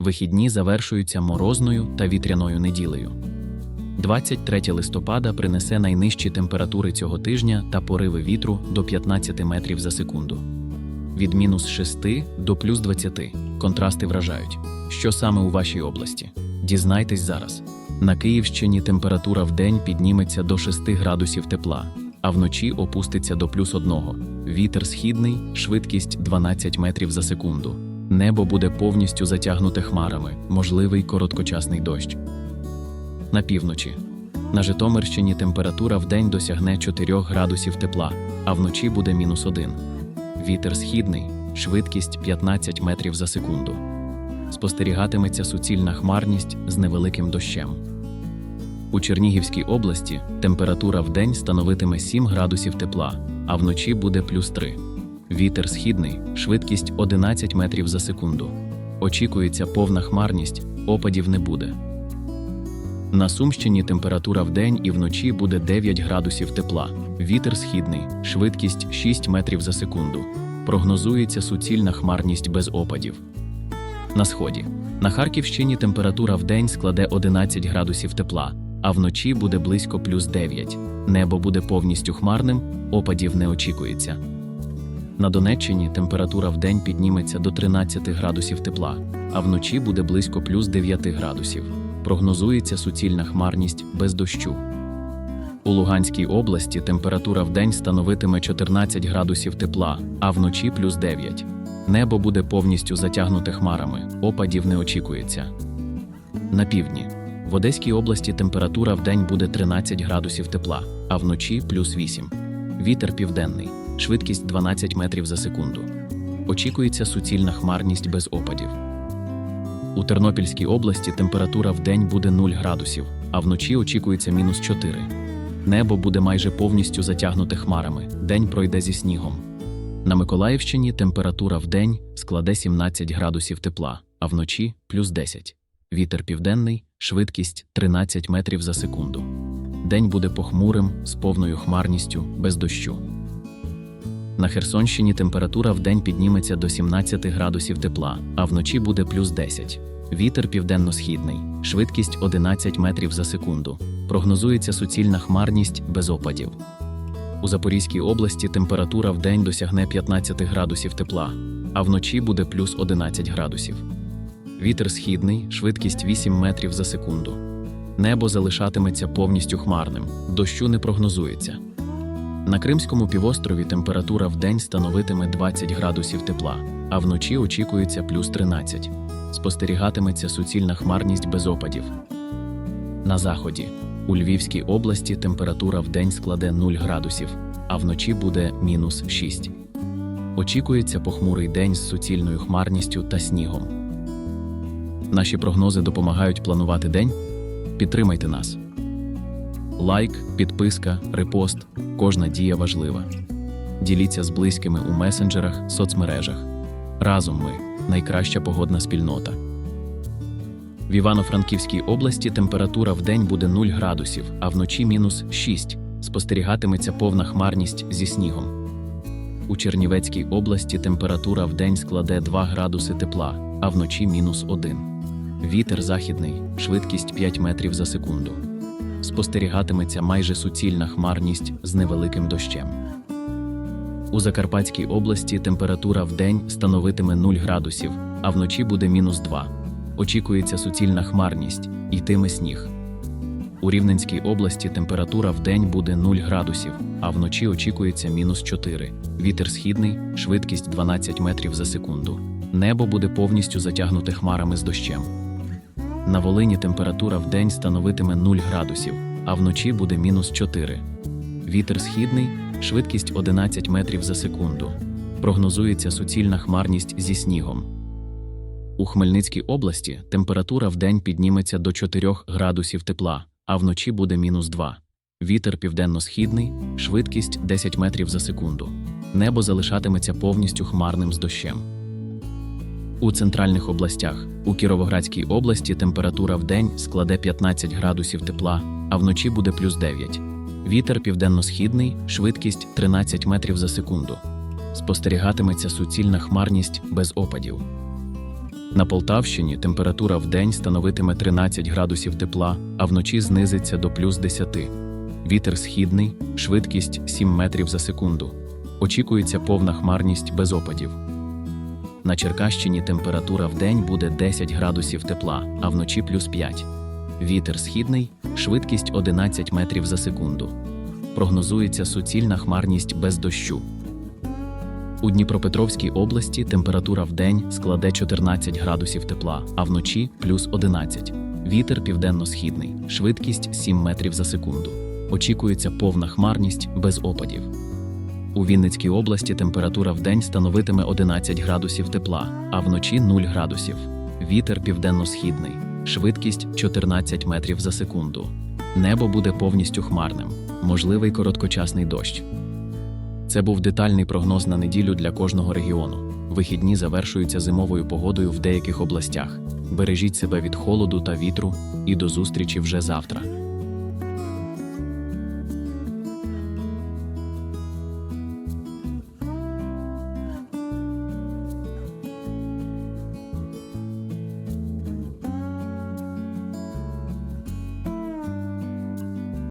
Вихідні завершуються морозною та вітряною неділею. 23 листопада принесе найнижчі температури цього тижня та пориви вітру до 15 метрів за секунду. Від мінус 6 до плюс 20 контрасти вражають. Що саме у вашій області? Дізнайтесь зараз. На Київщині температура в день підніметься до 6 градусів тепла, а вночі опуститься до плюс 1. Вітер східний, швидкість 12 метрів за секунду. Небо буде повністю затягнуте хмарами, можливий короткочасний дощ. На півночі. На Житомирщині температура в день досягне 4 градусів тепла, а вночі буде мінус 1. Вітер східний, швидкість 15 метрів за секунду. Спостерігатиметься суцільна хмарність з невеликим дощем. У Чернігівській області температура в день становитиме 7 градусів тепла, а вночі буде плюс 3. Вітер східний, швидкість 11 метрів за секунду. Очікується повна хмарність, опадів не буде. На Сумщині температура в день і вночі буде 9 градусів тепла. Вітер східний, швидкість 6 метрів за секунду. Прогнозується суцільна хмарність без опадів. На сході. На Харківщині температура в день складе 11 градусів тепла, а вночі буде близько плюс 9. Небо буде повністю хмарним, опадів не очікується. На Донеччині температура в день підніметься до 13 градусів тепла, а вночі буде близько плюс 9 градусів. Прогнозується суцільна хмарність без дощу. У Луганській області температура в день становитиме 14 градусів тепла, а вночі плюс 9. Небо буде повністю затягнуте хмарами, опадів не очікується. На півдні. В Одеській області температура в день буде 13 градусів тепла, а вночі плюс 8. Вітер південний, швидкість 12 метрів за секунду. Очікується суцільна хмарність без опадів. У Тернопільській області температура в день буде 0 градусів, а вночі очікується мінус 4. Небо буде майже повністю затягнуте хмарами, день пройде зі снігом. На Миколаївщині температура в день складе 17 градусів тепла, а вночі плюс 10. Вітер південний, швидкість 13 метрів за секунду. День буде похмурим, з повною хмарністю, без дощу. На Херсонщині температура в день підніметься до 17 градусів тепла, а вночі буде плюс 10. Вітер південно-східний, швидкість 11 метрів за секунду. Прогнозується суцільна хмарність без опадів. У Запорізькій області температура в день досягне 15 градусів тепла, а вночі буде плюс 11 градусів. Вітер східний, швидкість 8 метрів за секунду. Небо залишатиметься повністю хмарним, дощу не прогнозується. На Кримському півострові температура в день становитиме 20 градусів тепла, а вночі очікується плюс 13. Спостерігатиметься суцільна хмарність без опадів. На заході. У Львівській області температура в день складе 0 градусів, а вночі буде мінус 6. Очікується похмурий день з суцільною хмарністю та снігом. Наші прогнози допомагають планувати день. Підтримайте нас. Лайк, підписка, репост кожна дія важлива. Діліться з близькими у месенджерах, соцмережах. Разом ми найкраща погодна спільнота. В Івано-Франківській області температура в день буде 0 градусів, а вночі мінус 6. Спостерігатиметься повна хмарність зі снігом. У Чернівецькій області температура в день складе 2 градуси тепла, а вночі мінус 1. Вітер західний, швидкість 5 метрів за секунду. Спостерігатиметься майже суцільна хмарність з невеликим дощем. У Закарпатській області температура в день становитиме 0 градусів, а вночі буде мінус 2. Очікується суцільна хмарність, йтиме сніг. У Рівненській області температура в день буде 0 градусів, а вночі очікується мінус 4. Вітер східний, швидкість 12 метрів за секунду. Небо буде повністю затягнуте хмарами з дощем. На Волині температура в день становитиме 0 градусів, а вночі буде мінус 4. Вітер східний, швидкість 11 метрів за секунду. Прогнозується суцільна хмарність зі снігом. У Хмельницькій області температура в день підніметься до 4 градусів тепла, а вночі буде мінус 2. Вітер південно-східний, швидкість 10 метрів за секунду. Небо залишатиметься повністю хмарним з дощем. У центральних областях у Кіровоградській області температура в день складе 15 градусів тепла, а вночі буде плюс 9. Вітер південно-східний, швидкість 13 метрів за секунду. Спостерігатиметься суцільна хмарність без опадів. На Полтавщині температура в день становитиме 13 градусів тепла, а вночі знизиться до плюс 10. Вітер східний, швидкість 7 метрів за секунду. Очікується повна хмарність без опадів. На Черкащині температура в день буде 10 градусів тепла, а вночі плюс 5. Вітер східний, швидкість 11 метрів за секунду. Прогнозується суцільна хмарність без дощу. У Дніпропетровській області температура в день складе 14 градусів тепла, а вночі плюс 11. Вітер південно-східний, швидкість 7 метрів за секунду. Очікується повна хмарність без опадів. У Вінницькій області температура в день становитиме 11 градусів тепла, а вночі 0 градусів. Вітер південно-східний, швидкість 14 метрів за секунду. Небо буде повністю хмарним, можливий короткочасний дощ. Це був детальний прогноз на неділю для кожного регіону. Вихідні завершуються зимовою погодою в деяких областях. Бережіть себе від холоду та вітру і до зустрічі вже завтра.